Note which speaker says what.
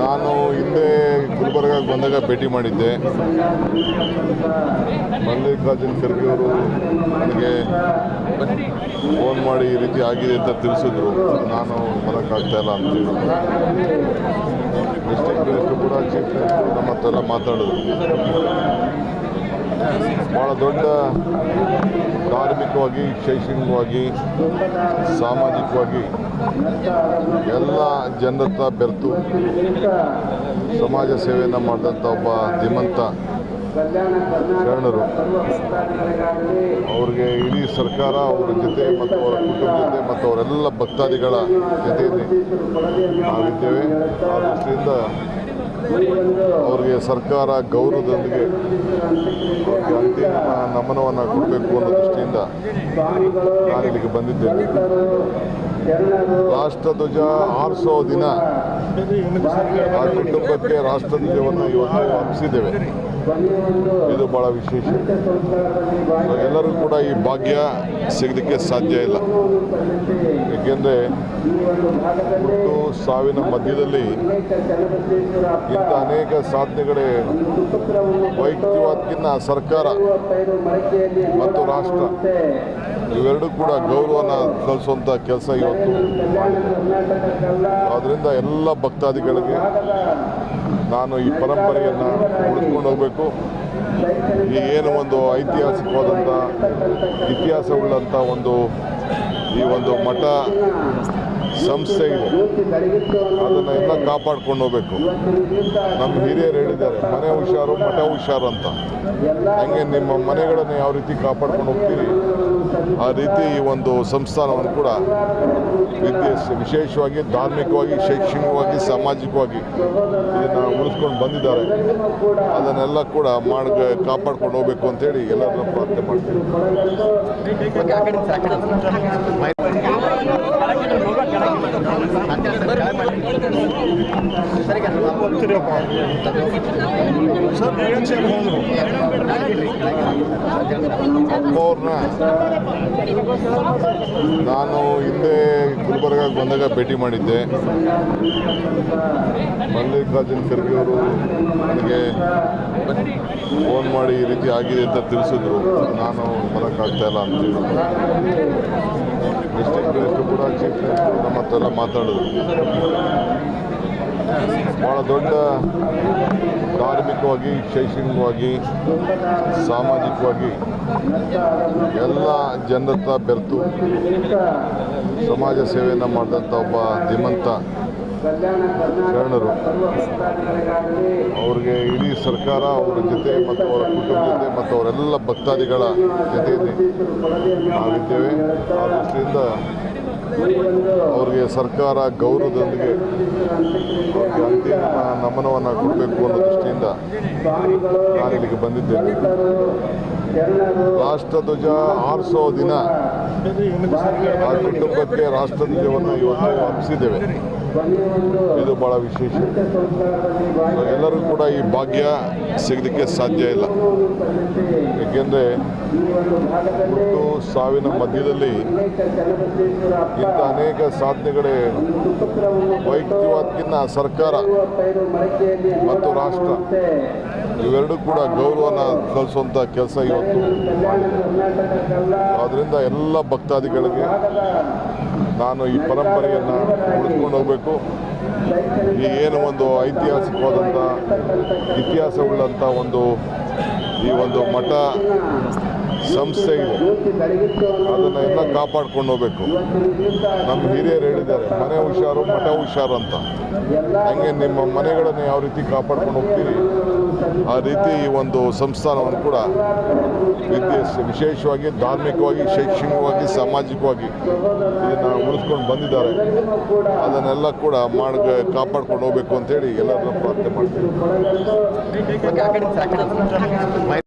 Speaker 1: ನಾನು ಹಿಂದೆ ಗುಲ್ಬರ್ಗಾಗೆ ಬಂದಾಗ ಭೇಟಿ ಮಾಡಿದ್ದೆ. ಮಲ್ಲಿಕಾರ್ಜುನ್ ಖರ್ಗೆ ಅವರು ನನಗೆ ಫೋನ್ ಮಾಡಿ ಈ ರೀತಿ ಆಗಿದೆ ಅಂತ ತಿಳಿಸಿದ್ರು. ನಾನು ಬರೋಕ್ಕಾಗ್ತಾ ಇಲ್ಲ ಅಂತ ಡಿಸ್ಟಿಕ್ ಮಿನಿಸ್ಟರ್ ಕೂಡ ಚೀಫ್ ಮಿನಿಸ್ಟರ್ ನಮ್ಮ ಹತ್ರ ಮಾತಾಡಿದ್ರು. ಭಾಳ ದೊಡ್ಡ ಧಾರ್ಮಿಕವಾಗಿ, ಶೈಕ್ಷಣಿಕವಾಗಿ, ಸಾಮಾಜಿಕವಾಗಿ ಎಲ್ಲ ಜನರತ್ರ ಬೆರೆತು ಸಮಾಜ ಸೇವೆಯನ್ನು ಮಾಡಿದಂಥ ಒಬ್ಬ ಧೀಮಂತ ಶರಣರು. ಅವ್ರಿಗೆ ಇಡೀ ಸರ್ಕಾರ, ಅವರ ಜೊತೆ ಮತ್ತು ಅವರ ಕುಟುಂಬ ಜೊತೆ ಮತ್ತು ಅವರೆಲ್ಲ ಭಕ್ತಾದಿಗಳ ಜೊತೆಯಲ್ಲಿ ನಾವಿದ್ದೇವೆ. ಆ ದೃಷ್ಟಿಯಿಂದ ಅವ್ರಿಗೆ ಸರ್ಕಾರ ಗೌರವದೊಂದಿಗೆ ಅಂತಿಮ ನಮನವನ್ನು ಕೊಡಬೇಕು ಅನ್ನೋ ದೃಷ್ಟಿಯಿಂದ ನಾನು ಇಲ್ಲಿಗೆ ಬಂದಿದ್ದೇನೆ ರಾಷ್ಟ್ರಧ್ವಜ ಆರಿಸೋ ದಿನ ಆ ಕುಟುಂಬಕ್ಕೆ ರಾಷ್ಟ್ರಧ್ವಜವನ್ನು ಇವತ್ತು ಅರ್ಪಿಸಿದ್ದೇವೆ ಇದು ಬಹಳ ವಿಶೇಷ. ಎಲ್ಲರೂ ಕೂಡ ಈ ಭಾಗ್ಯ ಸಿಗಲಿಕ್ಕೆ ಸಾಧ್ಯ ಇಲ್ಲ. ಏಕೆಂದರೆ ಹುಟ್ಟು ಸಾವಿನ ಮಧ್ಯದಲ್ಲಿ ಇಂಥ ಅನೇಕ ಸಾಧನೆಗಳೇ ವೈಯಕ್ತಿಕವಾದಕ್ಕಿಂತ ಸರ್ಕಾರ ಮತ್ತು ರಾಷ್ಟ್ರ ಇವೆರಡೂ ಕೂಡ ಗೌರವನ ಕಲಿಸುವಂಥ ಕೆಲಸ ಇವತ್ತು. ಆದ್ದರಿಂದ ಎಲ್ಲ ಭಕ್ತಾದಿಗಳಿಗೆ ನಾನು ಈ ಪರಂಪರೆಯನ್ನು ಉಳಿಸ್ಕೊಂಡು ಹೋಗಬೇಕು. ಏನು ಒಂದು ಐತಿಹಾಸಿಕವಾದಂಥ ಇತಿಹಾಸವುಳ್ಳಂಥ ಒಂದು ಈ ಒಂದು ಮಠ ಸಂಸ್ಥೆ ಇದೆ ಅದನ್ನು ಎಲ್ಲ ಕಾಪಾಡ್ಕೊಂಡು ಹೋಗ್ಬೇಕು. ನಮ್ಮ ಹಿರಿಯರು ಹೇಳಿದ್ದಾರೆ, ಮನೆ ಹುಷಾರು, ಮಠ ಹುಷಾರು ಅಂತ. ಹಂಗೆ ನಿಮ್ಮ ಮನೆಗಳನ್ನು ಯಾವ ರೀತಿ ಕಾಪಾಡ್ಕೊಂಡು ಹೋಗ್ತೀರಿ? ಆ ರೀತಿ ಈ ಒಂದು ಸಂಸ್ಥಾನವನ್ನು ಕೂಡ ವಿದ್ಯೆ ವಿಶೇಷವಾಗಿ ಧಾರ್ಮಿಕವಾಗಿ, ಶೈಕ್ಷಣಿಕವಾಗಿ, ಸಾಮಾಜಿಕವಾಗಿ ಇದನ್ನು ಉಳಿಸ್ಕೊಂಡು ಬಂದಿದ್ದಾರೆ. ಅದನ್ನೆಲ್ಲ ಕೂಡ ಮಾಡ ಕಾಪಾಡ್ಕೊಂಡು ಹೋಗ್ಬೇಕು ಅಂತೇಳಿ ಎಲ್ಲರನ್ನ ಪ್ರಾರ್ಥನೆ ಮಾಡ್ತೀನಿ.
Speaker 2: ಸರ್
Speaker 1: ನಾನು ಹಿಂದೆ ಗುಲ್ಬರ್ಗಾಗೆ ಬಂದಾಗ ಭೇಟಿ ಮಾಡಿದ್ದೆ. ಮಲ್ಲಿಕಾರ್ಜುನ್ ಖರ್ಗೆ ಅವರು ನನಗೆ ಫೋನ್ ಮಾಡಿ ಈ ರೀತಿ ಆಗಿದೆ ಅಂತ ತಿಳಿಸಿದ್ರು. ನಾನು ಬರೋಕ್ಕಾಗ್ತಾ ಇಲ್ಲ ಅಂತ ಡಿಸ್ಟಿಕ್ ಕೂಡ ಚೀಫ್ ಮಿನಿಸ್ಟರ್ ಹತ್ರ ಎಲ್ಲ ಮಾತಾಡಿದ್ರು. ಭಾಳ ದೊಡ್ಡ ಧಾರ್ಮಿಕವಾಗಿ, ಶೈಕ್ಷಣಿಕವಾಗಿ, ಸಾಮಾಜಿಕವಾಗಿ ಎಲ್ಲ ಜನರತ್ರ ಬೆರೆತು ಸಮಾಜ ಸೇವೆಯನ್ನು ಮಾಡಿದಂಥ ಒಬ್ಬ ಧೀಮಂತ ಶರಣರು. ಅವ್ರಿಗೆ ಇಡೀ ಸರ್ಕಾರ, ಅವರ ಜೊತೆ ಮತ್ತು ಅವರ ಕುಟುಂಬ ಜೊತೆ ಮತ್ತು ಅವರೆಲ್ಲ ಭಕ್ತಾದಿಗಳ ಜೊತೆಯಲ್ಲಿ ನಾವಿದ್ದೇವೆ. ಆ ದೃಷ್ಟಿಯಿಂದ ಅವ್ರಿಗೆ ಸರ್ಕಾರ ಗೌರವದೊಂದಿಗೆ ನಮನವನ್ನು ಕೊಡಬೇಕು ಅನ್ನೋ ದೃಷ್ಟಿಯಿಂದ ನಾನು ಇಲ್ಲಿಗೆ ಬಂದಿದ್ದೇನೆ ರಾಷ್ಟ್ರಧ್ವಜ ಆರಿಸೋ ದಿನ ಆ ಕುಟುಂಬಕ್ಕೆ ರಾಷ್ಟ್ರಧ್ವಜವನ್ನು ಇವತ್ತು ಹಬ್ಬಿಸಿದ್ದೇವೆ ಇದು ಬಹಳ ವಿಶೇಷ. ಎಲ್ಲರೂ ಕೂಡ ಈ ಭಾಗ್ಯ ಸಿಗಲಿಕ್ಕೆ ಸಾಧ್ಯ ಇಲ್ಲ. ಏಕೆಂದರೆ ಹುಟ್ಟು ಸಾವಿನ ಮಧ್ಯದಲ್ಲಿ ಇಂಥ ಅನೇಕ ಸಾಧನೆಗಳೇ ವೈಯಕ್ತಿಕವಾದಕ್ಕಿಂತ ಸರ್ಕಾರ ಮತ್ತು ರಾಷ್ಟ್ರ ಇವೆರಡೂ ಕೂಡ ಗೌರವನ ಕಲಿಸುವಂಥ ಕೆಲಸ ಇವತ್ತು ಆದ್ದರಿಂದ ಎಲ್ಲ ಭಕ್ತಾದಿಗಳಿಗೆ ನಾನು ಈ ಪರಂಪರೆಯನ್ನು ಉಳಿಸ್ಕೊಂಡು ಹೋಗಬೇಕು. ಈ ಏನು ಒಂದು ಐತಿಹಾಸಿಕವಾದಂಥ ಇತಿಹಾಸವುಳ್ಳಂಥ ಒಂದು ಈ ಒಂದು ಮಠ ಸಂಸ್ಥೆ ಇದೆ. ಅದನ್ನು ಎಲ್ಲ ಕಾಪಾಡ್ಕೊಂಡು ಹೋಗ್ಬೇಕು. ನಮ್ಮ ಹಿರಿಯರು ಹೇಳಿದ್ದಾರೆ, ಮನೆ ಹುಷಾರು, ಮಠ ಹುಷಾರು ಅಂತ. ಹಂಗೆ ನಿಮ್ಮ ಮನೆಗಳನ್ನು ಯಾವ ರೀತಿ ಕಾಪಾಡ್ಕೊಂಡು ಹೋಗ್ತೀರಿ? ಆ ರೀತಿ ಈ ಒಂದು ಸಂಸ್ಥಾನವನ್ನು ಕೂಡ ವಿಶೇಷವಾಗಿ ಧಾರ್ಮಿಕವಾಗಿ, ಶೈಕ್ಷಣಿಕವಾಗಿ, ಸಾಮಾಜಿಕವಾಗಿ ಇದನ್ನು ಉಳಿಸ್ಕೊಂಡು ಬಂದಿದ್ದಾರೆ. ಅದನ್ನೆಲ್ಲ ಕೂಡ ಮಾಡ ಕಾಪಾಡ್ಕೊಂಡು ಹೋಗ್ಬೇಕು ಅಂತೇಳಿ ಎಲ್ಲರನ್ನ ಪ್ರಾರ್ಥನೆ ಮಾಡ್ತೀನಿ.